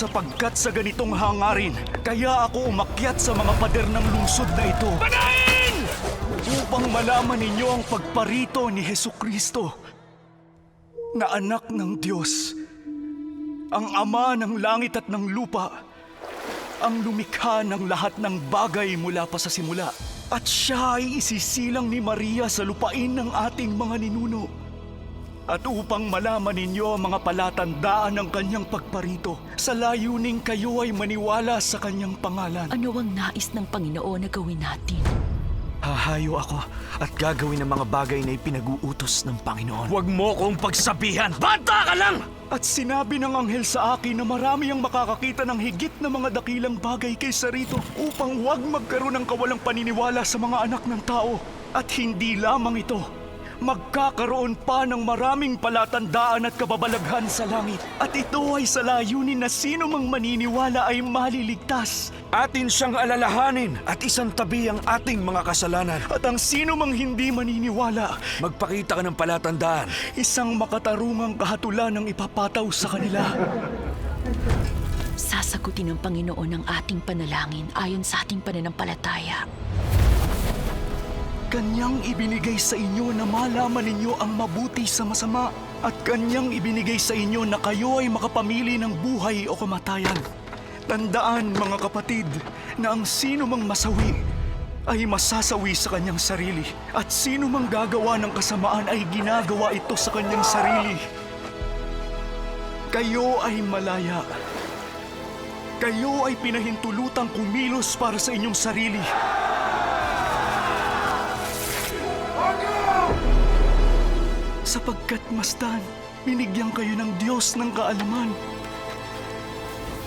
Sapagkat sa ganitong hangarin, kaya ako umakyat sa mga pader ng lungsod na ito. Panahin! Upang malaman ninyo ang pagparito ni Heso Kristo na anak ng Diyos, ang Ama ng langit at ng lupa, ang lumikha ng lahat ng bagay mula pa sa simula. At siya ay isisilang ni Maria sa lupain ng ating mga ninuno. At upang malaman ninyo ang mga palatandaan ng kanyang pagparito, sa layuning kayo ay maniwala sa kanyang pangalan. Ano ang nais ng Panginoon na gawin natin? Hahayo ako at gagawin ang mga bagay na ipinag-uutos ng Panginoon. Huwag mo kong pagsabihan! Bata ka lang! At sinabi ng anghel sa akin na marami ang makakakita ng higit na mga dakilang bagay kaysa rito upang huwag magkaroon ng kawalang paniniwala sa mga anak ng tao. At hindi lamang ito, magkakaroon pa ng maraming palatandaan at kababalaghan sa langit. At ito ay sa layunin na sino mang maniniwala ay maliligtas. Atin siyang alalahanin at isang tabi ang ating mga kasalanan. At ang sino mang hindi maniniwala, Magpakita ka ng palatandaan. isang makatarungang kahatulan ang ipapataw sa kanila. Sasagutin ng Panginoon ang ating panalangin ayon sa ating pananampalataya. Kanyang ibinigay sa inyo na malaman ninyo ang mabuti sa masama at kanyang ibinigay sa inyo na kayo ay makapamili ng buhay o kamatayan. Tandaan mga kapatid na ang sino mang masawi ay masasawi sa kanyang sarili at sino mang gagawa ng kasamaan ay ginagawa ito sa kanyang sarili. Kayo ay malaya. Kayo ay pinahintulutang kumilos para sa inyong sarili. Sapagkat masdan, binigyan kayo ng Diyos ng kaalaman.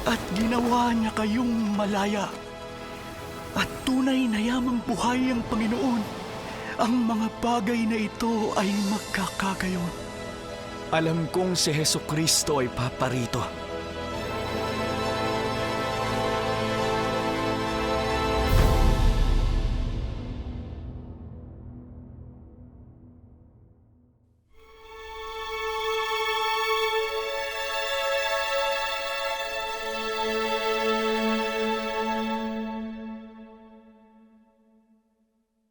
At ginawa niya kayong malaya. At tunay na yamang buhay ang Panginoon. Ang mga bagay na ito ay magkakagayon. Alam kong si Heso Kristo ay paparito.